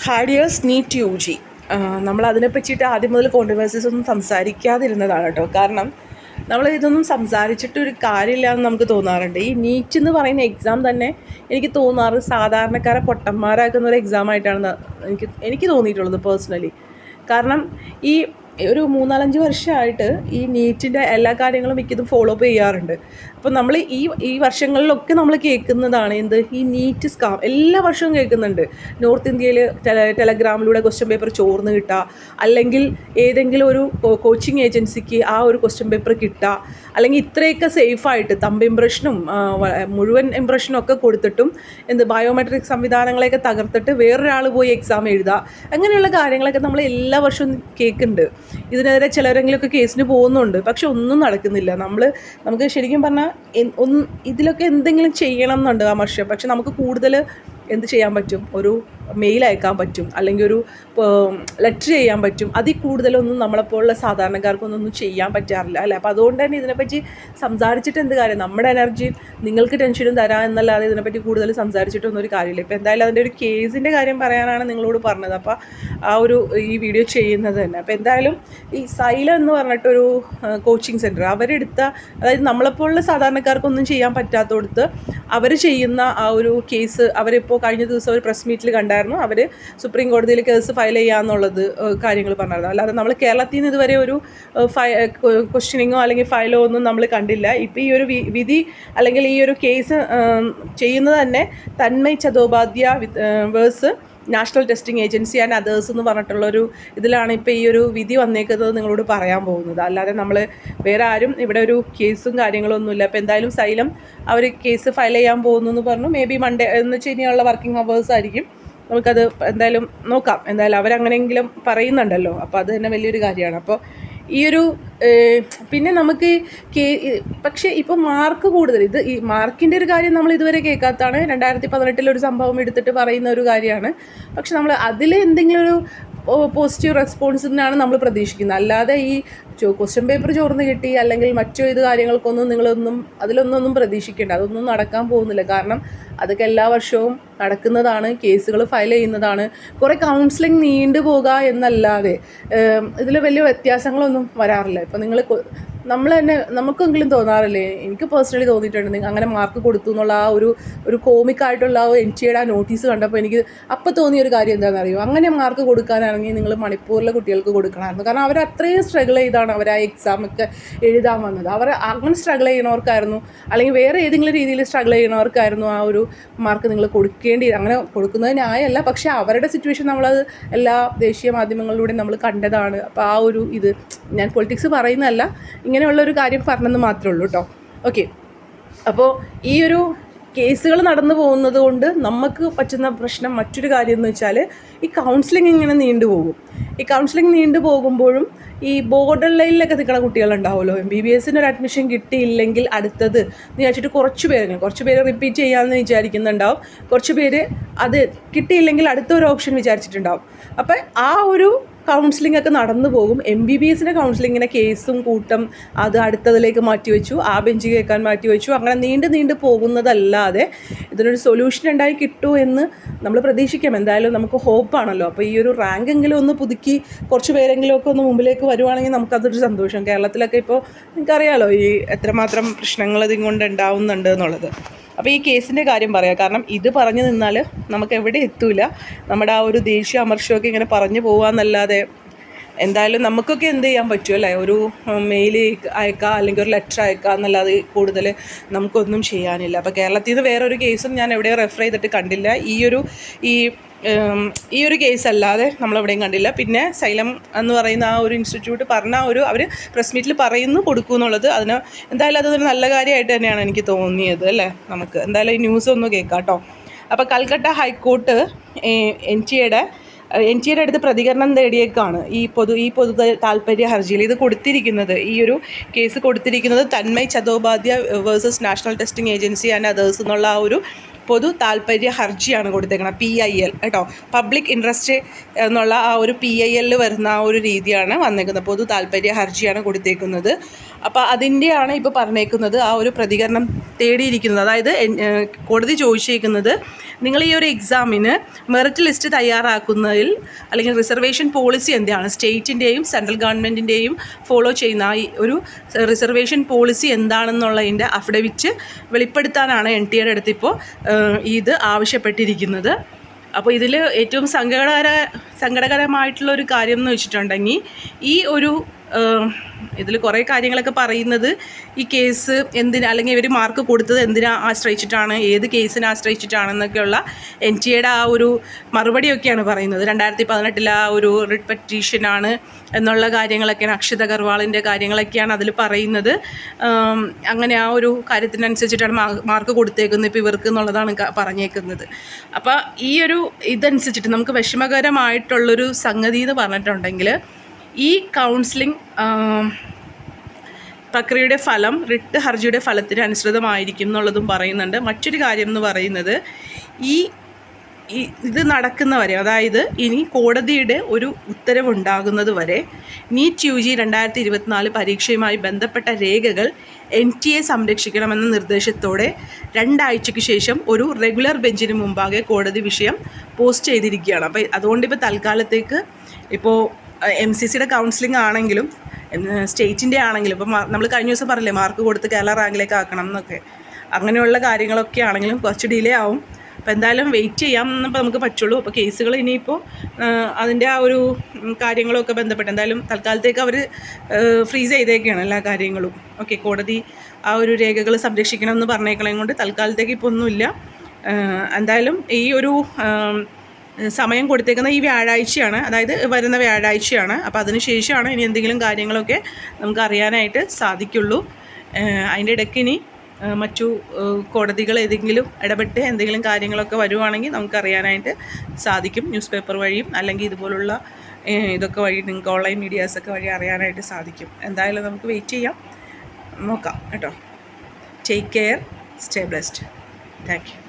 ഹാഡിയേഴ്സ് NEET U G. നമ്മൾ അതിനെ പറ്റിയിട്ട് ആദ്യം മുതൽ കോൺട്രവേഴ്സീസ് ഒന്നും സംസാരിക്കാതിരുന്നതാണ് കേട്ടോ. കാരണം നമ്മൾ ഇതൊന്നും സംസാരിച്ചിട്ട് ഒരു കാര്യമില്ല എന്ന് നമുക്ക് തോന്നാറുണ്ട്. ഈ നീറ്റ് എന്ന് പറയുന്ന എക്സാം തന്നെ എനിക്ക് തോന്നാറ് സാധാരണക്കാരെ പൊട്ടന്മാരാക്കുന്ന ഒരു എക്സാം ആയിട്ടാണ് എനിക്ക് എനിക്ക് തോന്നിയിട്ടുള്ളത് പേഴ്സണലി കാരണം ഈ ഒരു മൂന്നാലഞ്ച് വർഷമായിട്ട് ഈ നീറ്റിന്റെ എല്ലാ കാര്യങ്ങളും മിക്കതും ഫോളോ അപ്പ് ചെയ്യാറുണ്ട്. അപ്പോൾ നമ്മൾ ഈ ഈ വർഷങ്ങളിലൊക്കെ നമ്മൾ കേൾക്കുന്നതാണ് എന്ത്? ഈ നീറ്റ് സ്കാം എല്ലാ വർഷവും കേൾക്കുന്നുണ്ട്. നോർത്ത് ഇന്ത്യയിൽ ടെല ടെലഗ്രാമിലൂടെ ക്വസ്റ്റ്യൻ പേപ്പർ ചോർന്ന് കിട്ടുക അല്ലെങ്കിൽ ഏതെങ്കിലും ഒരു കോച്ചിങ് ഏജൻസിക്ക് ആ ഒരു ക്വസ്റ്റ്യൻ പേപ്പർ കിട്ടുക അല്ലെങ്കിൽ ഇത്രയൊക്കെ സേഫായിട്ട് തമ്പ് ഇംപ്രഷനും മുഴുവൻ ഇംപ്രഷനും ഒക്കെ കൊടുത്തിട്ടും എന്ത് ബയോമെട്രിക് സംവിധാനങ്ങളെയൊക്കെ തകർത്തിട്ട് വേറൊരാൾ പോയി എക്സാം എഴുതുക അങ്ങനെയുള്ള കാര്യങ്ങളൊക്കെ നമ്മൾ എല്ലാ വർഷവും കേൾക്കുന്നുണ്ട്. ഇതിനെതിരെ ചിലരെങ്കിലുമൊക്കെ കേസിന് പോകുന്നുണ്ട്. പക്ഷെ ഒന്നും നടക്കുന്നില്ല. നമ്മൾ നമുക്ക് ശരിക്കും പറഞ്ഞാൽ ഒന്ന് ഇതിലൊക്കെ എന്തെങ്കിലും ചെയ്യണം എന്നുണ്ട് ആ വർഷം പക്ഷെ നമുക്ക് കൂടുതൽ എന്ത് ചെയ്യാൻ പറ്റും? ഒരു മെയിൽ അയക്കാൻ പറ്റും അല്ലെങ്കിൽ ഒരു ലെറ്റർ ചെയ്യാൻ പറ്റും അതിൽ കൂടുതലൊന്നും നമ്മളെപ്പോലുള്ള സാധാരണക്കാർക്കൊന്നും ചെയ്യാൻ പറ്റാറില്ല അല്ലേ? അപ്പോൾ അതുകൊണ്ട് തന്നെ ഇതിനെപ്പറ്റി സംസാരിച്ചിട്ട് എന്ത് കാര്യം? നമ്മുടെ എനർജി നിങ്ങൾക്ക് ടെൻഷനും തരാം എന്നല്ലാതെ ഇതിനെപ്പറ്റി കൂടുതൽ സംസാരിച്ചിട്ടൊന്നും ഒരു കാര്യമില്ല. ഇപ്പോൾ എന്തായാലും അതിന്റെ ഒരു കേസിന്റെ കാര്യം പറയാനാണ് നിങ്ങളോട് പറഞ്ഞത്. അപ്പോൾ ആ ഒരു ഈ വീഡിയോ ചെയ്യുന്നത് തന്നെ. അപ്പോൾ എന്തായാലും ഈ സൈല എന്ന് പറഞ്ഞിട്ടൊരു കോച്ചിങ് സെന്റർ അവരെടുത്ത അതായത് നമ്മളെപ്പോലുള്ള സാധാരണക്കാർക്കൊന്നും ചെയ്യാൻ പറ്റാത്തടത്ത് അവർ ചെയ്യുന്ന ആ ഒരു കേസ് അവരിപ്പോൾ കഴിഞ്ഞ ദിവസം ഒരു പ്രസ് മീറ്റിൽ കണ്ടായിരുന്നു. അവർ സുപ്രീം കോടതിയിൽ കേസ് ഫയൽ ചെയ്യാന്നുള്ളത് കാര്യങ്ങൾ പറഞ്ഞായിരുന്നു അല്ലാതെ നമ്മൾ കേരളത്തിൽ നിന്ന് ഇതുവരെ ഒരു ഫയ ക്വസ്റ്റ്യനിങ്ങോ അല്ലെങ്കിൽ ഫയലോ ഒന്നും നമ്മൾ കണ്ടില്ല. ഇപ്പോൾ ഈ ഒരു വിധി അല്ലെങ്കിൽ ഈ ഒരു കേസ് ചെയ്യുന്നത് തന്നെ Tanmay Chattopadhyay versus national testing agency and others എന്ന് പറഞ്ഞിട്ടുള്ളൊരു ഇതിലാണ് ഇപ്പോൾ ഈ ഒരു വിധി വന്നേക്കുന്നത് നിങ്ങളോട് പറയാൻ പോകുന്നത്. അല്ലാതെ നമ്മൾ വേറെ ആരും ഇവിടെ ഒരു കേസും കാര്യങ്ങളൊന്നുമില്ല അപ്പോൾ എന്തായാലും സൈലം അവർ കേസ് ഫയൽ ചെയ്യാൻ പോകുന്നു എന്ന് പറഞ്ഞു. മേ ബി മൺഡേ എന്ന് വെച്ച് കഴിഞ്ഞാൽ വർക്കിംഗ് അവേഴ്സ് ആയിരിക്കും. നമുക്കത് എന്തായാലും നോക്കാം. എന്തായാലും അവരങ്ങനെയെങ്കിലും പറയുന്നുണ്ടല്ലോ. അപ്പോൾ അത് തന്നെ വലിയൊരു കാര്യമാണ്. അപ്പോൾ ഈ ഒരു പിന്നെ നമുക്ക് കേ പക്ഷേ ഇപ്പോൾ മാർക്ക് കൂടുതൽ. ഇത് ഈ മാർക്കിന്റെ ഒരു കാര്യം നമ്മൾ ഇതുവരെ കേൾക്കാത്തതാണ്. രണ്ടായിരത്തി പതിനെട്ടിൽ ഒരു സംഭവം എടുത്തിട്ട് പറയുന്ന ഒരു കാര്യമാണ്. പക്ഷെ നമ്മൾ അതിൽ എന്തെങ്കിലും ഒരു പോസിറ്റീവ് റെസ്പോൺസിനാണ് നമ്മൾ പ്രതീക്ഷിക്കുന്നത്. അല്ലാതെ ഈ ക്വസ്റ്റ്യൻ പേപ്പർ ചോർന്ന് കിട്ടി അല്ലെങ്കിൽ മറ്റു ഇത് കാര്യങ്ങൾക്കൊന്നും നിങ്ങളൊന്നും അതിലൊന്നൊന്നും പ്രതീക്ഷിക്കേണ്ട. അതൊന്നും നടക്കാൻ പോകുന്നില്ല. കാരണം അതൊക്കെ എല്ലാ വർഷവും നടക്കുന്നതാണ് കേസുകൾ ഫയൽ ചെയ്യുന്നതാണ്. കുറേ കൗൺസിലിംഗ് നീണ്ടു പോകുക എന്നല്ലാതെ ഇതിൽ വലിയ വ്യത്യാസങ്ങളൊന്നും വരാറില്ല. ഇപ്പോൾ നിങ്ങൾ നമ്മൾ തന്നെ നമുക്കെങ്കിലും തോന്നാറില്ലേ? എനിക്ക് പേഴ്സണലി തോന്നിയിട്ടുണ്ട്. അങ്ങനെ മാർക്ക് കൊടുത്തു എന്നുള്ള ആ ഒരു ഒരു കോമിക്കായിട്ടുള്ള ആ എൻ ടിയുടെ ആ നോട്ടീസ് കണ്ടപ്പോൾ എനിക്ക് അപ്പോൾ തോന്നിയ ഒരു കാര്യം എന്താണെന്ന് അറിയോ അങ്ങനെ മാർക്ക് കൊടുക്കാനാണെങ്കിൽ നിങ്ങൾ മണിപ്പൂരിലെ കുട്ടികൾക്ക് കൊടുക്കണമായിരുന്നു കാരണം അവർ അത്രയും സ്ട്രഗിൾ ചെയ്താണ് അവർ ആ എക്സാമൊക്കെ എഴുതാൻ വന്നത്. അവർ അങ്ങനെ സ്ട്രഗിൾ ചെയ്യണവർക്കായിരുന്നു. അല്ലെങ്കിൽ വേറെ ഏതെങ്കിലും രീതിയിൽ സ്ട്രഗിൾ ചെയ്യണവർക്കായിരുന്നു ആ ഒരു മാർക്ക് നിങ്ങൾ കൊടുക്കേണ്ടി അങ്ങനെ കൊടുക്കുന്നത് ന്യായമല്ല പക്ഷേ അവരുടെ സിറ്റുവേഷൻ നമ്മളത് എല്ലാ ദേശീയ മാധ്യമങ്ങളിലൂടെ നമ്മൾ കണ്ടതാണ്. അപ്പോൾ ആ ഒരു ഇത് ഞാൻ പൊളിറ്റിക്സ് പറയുന്നതല്ല. ഇങ്ങനെയുള്ള ഒരു കാര്യം പറഞ്ഞെന്ന് മാത്രമേ ഉള്ളൂ കേട്ടോ ഓക്കെ അപ്പോൾ ഈ ഒരു കേസുകൾ നടന്നു പോകുന്നത് കൊണ്ട് നമുക്ക് പറ്റുന്ന പ്രശ്നം മറ്റൊരു കാര്യം എന്ന് വെച്ചാൽ ഈ കൗൺസിലിംഗ് ഇങ്ങനെ നീണ്ടു പോകും. ഈ കൗൺസിലിംഗ് നീണ്ടു പോകുമ്പോഴും ഈ ബോർഡർ ലൈനിലൊക്കെ നിൽക്കുന്ന കുട്ടികളുണ്ടാവുമല്ലോ. എം ബി ബി എസിന് ഒരു അഡ്മിഷൻ കിട്ടിയില്ലെങ്കിൽ അടുത്തത് എന്ന് വിചാരിച്ചിട്ട് കുറച്ച് പേര് കുറച്ച് പേര് റിപ്പീറ്റ് ചെയ്യാമെന്ന് വിചാരിക്കുന്നുണ്ടാവും. കുറച്ച് പേര് അത് കിട്ടിയില്ലെങ്കിൽ അടുത്ത ഒരു ഓപ്ഷൻ വിചാരിച്ചിട്ടുണ്ടാവും. അപ്പം ആ ഒരു കൗൺസിലിംഗ് ഒക്കെ നടന്നു പോകും. എം ബി ബി എസിന്റെ കൗൺസിലിങ്ങിനെ കേസും കൂട്ടം അത് അടുത്തതിലേക്ക് മാറ്റിവെച്ചു. ആ ബെഞ്ച് കേൾക്കാൻ മാറ്റിവെച്ചു. അങ്ങനെ നീണ്ട് നീണ്ട് പോകുന്നതല്ലാതെ ഇതിനൊരു സൊല്യൂഷൻ ഉണ്ടായി കിട്ടൂ എന്ന് നമ്മൾ പ്രതീക്ഷിക്കാം. എന്തായാലും നമുക്ക് ഹോപ്പാണല്ലോ അപ്പോൾ ഈ ഒരു റാങ്കെങ്കിലും ഒന്ന് പുതുക്കി കുറച്ച് പേരെങ്കിലുമൊക്കെ ഒന്ന് മുമ്പിലേക്ക് വരുവാണെങ്കിൽ നമുക്കതൊരു സന്തോഷം. കേരളത്തിലൊക്കെ ഇപ്പോൾ നിങ്ങൾക്കറിയാലോ ഈ എത്രമാത്രം പ്രശ്നങ്ങൾ ഇതും കൊണ്ട് ഉണ്ടാവുന്നുണ്ട് എന്നുള്ളത്. അപ്പോൾ ഈ കേസിന്റെ കാര്യം പറയാം. കാരണം ഇത് പറഞ്ഞു നിന്നാൽ നമുക്ക് എവിടെ എത്തൂല. നമ്മുടെ ആ ഒരു ദേശീയ അമർഷമൊക്കെ ഇങ്ങനെ പറഞ്ഞു പോകാമെന്നല്ലാതെ എന്തായാലും നമുക്കൊക്കെ എന്ത് ചെയ്യാൻ പറ്റും അല്ലേ? ഒരു മെയിൽ അയക്കാം അല്ലെങ്കിൽ ഒരു ലെറ്റർ അയക്കാം എന്നല്ലാതെ കൂടുതൽ നമുക്കൊന്നും ചെയ്യാനില്ല. അപ്പോൾ കേരളത്തിൽ നിന്ന് വേറൊരു കേസും ഞാൻ എവിടെയോ റെഫർ ചെയ്തിട്ട് കണ്ടില്ല. ഈ ഒരു ഈ ഈ ഒരു കേസ് അല്ലാതെ നമ്മളെവിടെയും കണ്ടില്ല. പിന്നെ സൈലം എന്ന് പറയുന്ന ആ ഒരു ഇൻസ്റ്റിറ്റ്യൂട്ട് പറഞ്ഞ ഒരു അവർ പ്രസ് മീറ്റിൽ പറയുന്നു കൊടുക്കും എന്നുള്ളത് അതിന് എന്തായാലും അതൊരു നല്ല കാര്യമായിട്ട് തന്നെയാണ് എനിക്ക് തോന്നിയത് അല്ലേ നമുക്ക്. എന്തായാലും ഈ ന്യൂസ് ഒന്ന് കേൾക്കാം കേട്ടോ അപ്പോൾ കൽക്കട്ട ഹൈക്കോർട്ട് എൻ ടിയുടെ എൻ ടിയുടെ അടുത്ത് പ്രതികരണം തേടിയേക്കാണ് ഈ പൊതു ഈ പൊതു താല്പര്യ ഹർജിയിൽ. ഇത് കൊടുത്തിരിക്കുന്നത് ഈ ഒരു കേസ് കൊടുത്തിരിക്കുന്നത് Tanmay Chattopadhyay versus national testing agency and others എന്നുള്ള ആ ഒരു പൊതു താല്പര്യ ഹർജിയാണ് കൊടുത്തേക്കുന്നത് പി ഐ എൽ കേട്ടോ. പബ്ലിക് ഇൻട്രസ്റ്റ് എന്നുള്ള ആ ഒരു പി ഐ എല്ലിൽ വരുന്ന ആ ഒരു രീതിയാണ് വന്നേക്കുന്നത്. പൊതു താല്പര്യ ഹർജിയാണ് കൊടുത്തേക്കുന്നത്. അപ്പോൾ അതിന്റെയാണ് ഇപ്പോൾ പറഞ്ഞേക്കുന്നത് ആ ഒരു പ്രതികരണം തേടിയിരിക്കുന്നത്. അതായത് കോടതി ചോദിച്ചേക്കുന്നത് നിങ്ങൾ ഈ ഒരു എക്സാമിന് മെറിറ്റ് ലിസ്റ്റ് തയ്യാറാക്കുന്നതിൽ അല്ലെങ്കിൽ റിസർവേഷൻ പോളിസി എന്താണ്? സ്റ്റേറ്റിന്റെയും സെൻട്രൽ ഗവൺമെന്റിന്റെയും ഫോളോ ചെയ്യുന്ന ഈ ഒരു റിസർവേഷൻ പോളിസി എന്താണെന്നുള്ളതിന്റെ അഫിഡവിറ്റ് വെളിപ്പെടുത്താനാണ് എൻ ടി എയുടെ അടുത്ത് ഇപ്പോൾ ഇത് ആവശ്യപ്പെട്ടിരിക്കുന്നത്. അപ്പോൾ ഇതിൽ ഏറ്റവും സങ്കടകര സങ്കടകരമായിട്ടുള്ള ഒരു കാര്യം എന്ന് വെച്ചിട്ടുണ്ടെങ്കിൽ ഈ ഒരു ഇതിൽ കുറേ കാര്യങ്ങളൊക്കെ പറയുന്നത് ഈ കേസ് എന്തിനാ അല്ലെങ്കിൽ ഇവർ മാർക്ക് കൊടുത്തത് എന്തിനാ ആശ്രയിച്ചിട്ടാണ് ഏത് കേസിനെ ആശ്രയിച്ചിട്ടാണെന്നൊക്കെയുള്ള എൻ ടി എയുടെ ആ ഒരു മറുപടിയൊക്കെയാണ് പറയുന്നത്. രണ്ടായിരത്തി പതിനെട്ടിലെ ആ ഒരു റിട്ട് പെറ്റീഷനാണ് എന്നുള്ള കാര്യങ്ങളൊക്കെയാണ് അക്ഷിത അഗർവാളിന്റെ കാര്യങ്ങളൊക്കെയാണ് അതിൽ പറയുന്നത്. അങ്ങനെ ആ ഒരു കാര്യത്തിനനുസരിച്ചിട്ടാണ് മാർക്ക് കൊടുത്തേക്കുന്നത് ഇപ്പോൾ ഇവർക്ക് എന്നുള്ളതാണ് പറഞ്ഞേക്കുന്നത്. അപ്പോൾ ഈ ഒരു ഇതനുസരിച്ചിട്ട് നമുക്ക് വിഷമകരമായിട്ടുള്ളൊരു സംഗതി എന്ന് പറഞ്ഞിട്ടുണ്ടെങ്കിൽ ഈ കൗൺസിലിംഗ് പ്രക്രിയയുടെ ഫലം റിട്ട് ഹർജിയുടെ ഫലത്തിന് അനുസൃതമായിരിക്കും എന്നുള്ളതും പറയുന്നുണ്ട്. മറ്റൊരു കാര്യം എന്ന് പറയുന്നത് ഈ ഇത് നടക്കുന്നവരെ അതായത് ഇനി കോടതിയുടെ ഒരു ഉത്തരവുണ്ടാകുന്നത് വരെ നീറ്റ് യു ജി രണ്ടായിരത്തി ഇരുപത്തിനാല് പരീക്ഷയുമായി ബന്ധപ്പെട്ട രേഖകൾ എൻ ടി എ സംരക്ഷിക്കണമെന്ന നിർദ്ദേശത്തോടെ രണ്ടാഴ്ചയ്ക്ക് ശേഷം ഒരു റെഗുലർ ബെഞ്ചിന് മുമ്പാകെ കോടതി വിഷയം പോസ്റ്റ് ചെയ്തിരിക്കുകയാണ്. അപ്പോൾ അതുകൊണ്ട് ഇപ്പോൾ തൽക്കാലത്തേക്ക് ഇപ്പോൾ എം സി സിയുടെ കൗൺസിലിംഗ് ആണെങ്കിലും സ്റ്റേറ്റിന്റെ ആണെങ്കിലും ഇപ്പം നമ്മൾ കഴിഞ്ഞ ദിവസം പറഞ്ഞില്ലേ മാർക്ക് കൊടുത്ത് കേരള റാങ്കിലേക്ക് ആക്കണം എന്നൊക്കെ. അങ്ങനെയുള്ള കാര്യങ്ങളൊക്കെ ആണെങ്കിലും കുറച്ച് ഡിലേ ആവും. അപ്പോൾ എന്തായാലും വെയിറ്റ് ചെയ്യാം എന്നപ്പോൾ നമുക്ക് പറ്റുള്ളൂ. അപ്പോൾ കേസുകൾ ഇനിയിപ്പോൾ അതിന്റെ ആ ഒരു കാര്യങ്ങളൊക്കെ ബന്ധപ്പെട്ട് എന്തായാലും തൽക്കാലത്തേക്ക് അവർ ഫ്രീസ് ചെയ്തേക്കാണ് എല്ലാ കാര്യങ്ങളും. ഓക്കെ കോടതി ആ ഒരു രേഖകൾ സംരക്ഷിക്കണം എന്ന് പറഞ്ഞേക്കണേ കൊണ്ട് തൽക്കാലത്തേക്ക് ഇപ്പോൾ ഒന്നുമില്ല. എന്തായാലും ഈ ഒരു സമയം കൊടുത്തേക്കുന്ന ഈ വ്യാഴാഴ്ചയാണ്. അതായത് വരുന്ന വ്യാഴാഴ്ചയാണ്. അപ്പോൾ അതിന് ശേഷമാണ് ഇനി എന്തെങ്കിലും കാര്യങ്ങളൊക്കെ നമുക്ക് അറിയാനായിട്ട് സാധിക്കുള്ളൂ. അതിന്റെ ഇടയ്ക്ക് ഇനി മറ്റു കോടതികൾ ഏതെങ്കിലും ഇടപെട്ട് എന്തെങ്കിലും കാര്യങ്ങളൊക്കെ വരുവാണെങ്കിൽ നമുക്ക് അറിയാനായിട്ട് സാധിക്കും. ന്യൂസ് പേപ്പർ വഴിയും അല്ലെങ്കിൽ ഇതുപോലുള്ള ഇതൊക്കെ വഴി നിങ്ങൾക്ക് ഓൺലൈൻ മീഡിയാസൊക്കെ വഴി അറിയാനായിട്ട് സാധിക്കും. എന്തായാലും നമുക്ക് വെയിറ്റ് ചെയ്യാം. നോക്കാം കേട്ടോ. Take care stay blessed thank you